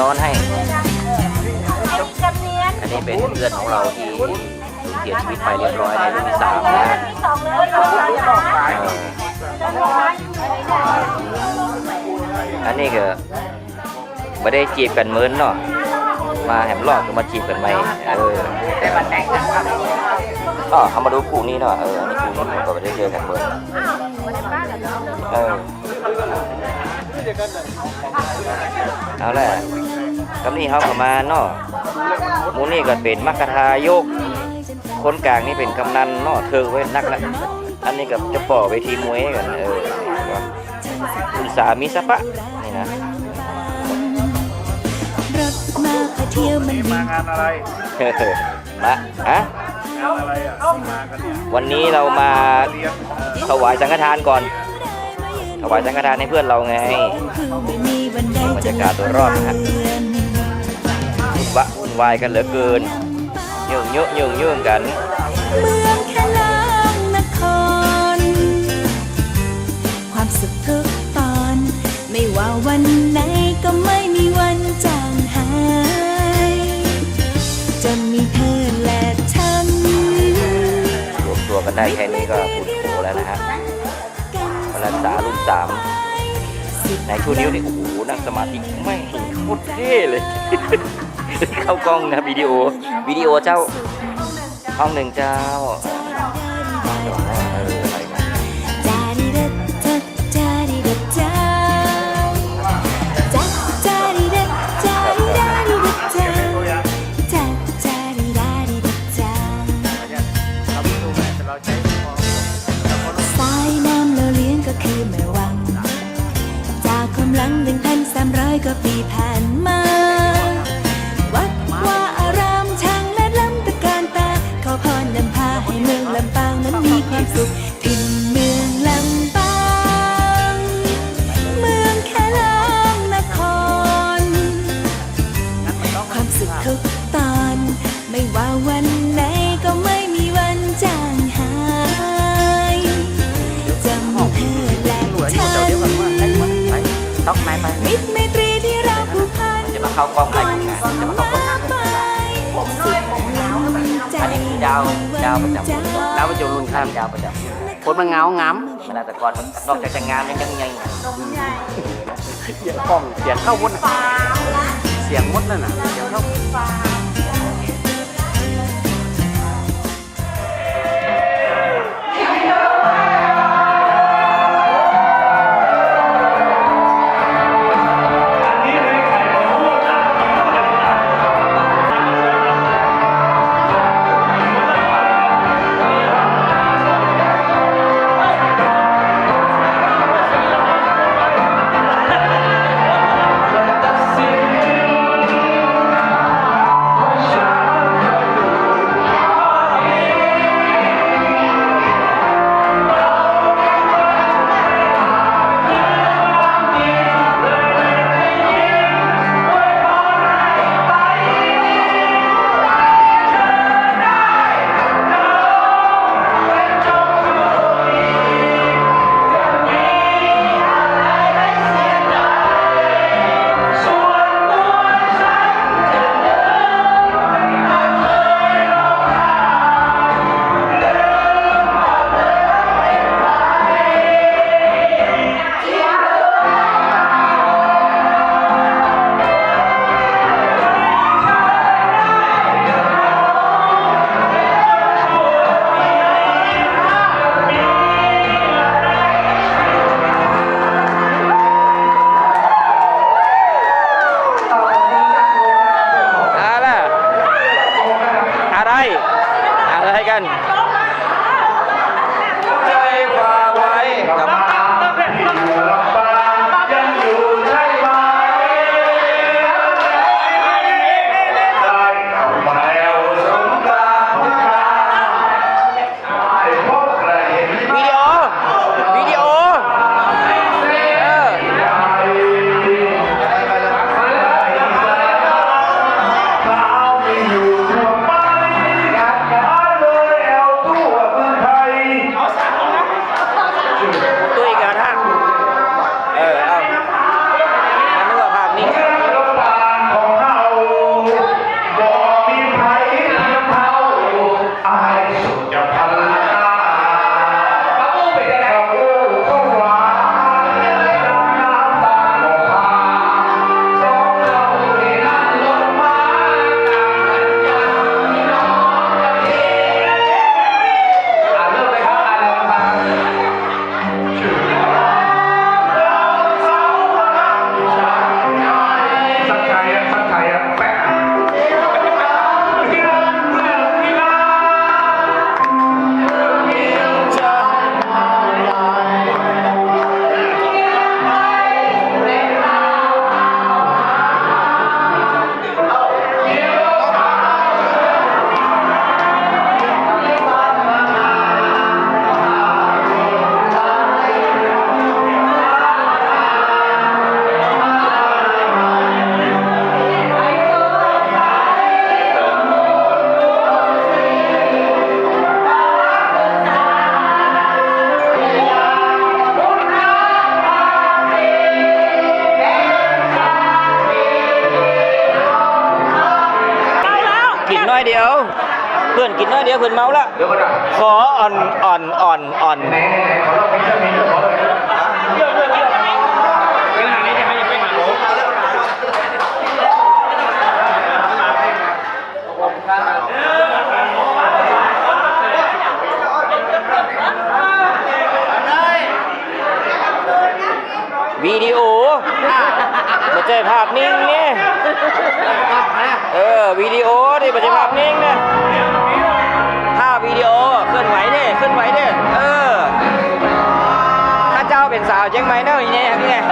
ร้อนให้ไอ้จำเนียนอันนี้เป็นเพื่อนของเราที่เสียชีวิตไปเรียบร้อยในรุ่นที่สามนะฮะที่สองเลยสองเลยนะเอออันนี้ก็ไม่ได้จีบกันเหมือนเนาะ มาแหมรอบก็มาจีบกันไหมเออแต่มันแต่งกันครับอ๋อเอามาดูคู่นี้เนาะ เออ อันนี้คู่นี้ก็ไม่ได้เจอกันเหมือนเออเอาแหละ คำนี้เขาก็มาเนาะหมูนี่ก็เป็นมัคคทายก คนกลางนี่เป็นกำนันเนาะเธอไว้นักละอันนี้กับจะป่อเวทีมวยกันเออคุณสามีสะปะนี่นะรถมาพาเที่ยวมันนี่ดีมางานอะไรเฮ้อมาฮะงานอะไรอะมากันเนี่ยวันนี้เรามาเลี้ยงเออถวายสังฆทานก่อนถวายสังฆทานให้เพื่อนเราไงคือไม่มีวันใดบรรจะยากาศโดยรอบนะฮะเลือนวุ่น วะวุ่นวายกันเหลือเกินยุ่งยุ่งยุ่งยุ่งกันเมืองแค่ลางนคร ความสุขทุกตอน ไม่ว่าวันไหนก็ไม่มีวันจางหาย จะมีเธอและฉันรวมตัวกันได้แค่นี้ก็บุญโขแล้วนะฮะพลันษารุ่นสามในชูนิ้วนี่โอ้โหนั่งสมาธิไม่งโคตรเท่เลย เข้ากล้องนะวิดีโอวิดีโอเจ้าห้องหนึ่งเจ้าก็คือแม่วัง จากความหลังหนึ่งพันสามร้อยกว่าปีผ่าน ทุกตอน ไม่ว่าวันไหนก็ไม่มีวันจางหายจำเธอและฉันต้องไหมไปมิตรไมตรีที่เราผูกพันจะมาเข้ากล้องไหมก่อนจะมาเข้ากองมากมายสุดล้ำใจอันนี้คือดาวดาวประจำดาวประจำรุ่นข้ามดาวประจำคนมันเงาง้ำเวลาแต่ก่อนนอกจากจะงามยังยังไงเสียงกล้องเสียงเข้าหมดน่ะเสียงมดนั่นน่ะเสียงเข้ ให้อะไรกัน อยเดียว เพื่อนกินน้อยเดียวเพื่อนเมาละขออ่อนอ่อนอ่อนอ่อนวิดีโอไม่ ใช่ภาพนิ่งเนี่ยเออวิดีโอนี่ไม่ใช่ภาพนิ่งนะภาพวิดีโอเคลื่อนไหวเนี่ยเคลื่อนไหวเนี่ยเออถ้าเจ้าเป็นสาวเชียงใหม่เนาะอย่างเงี้ยอย่างเงี้ย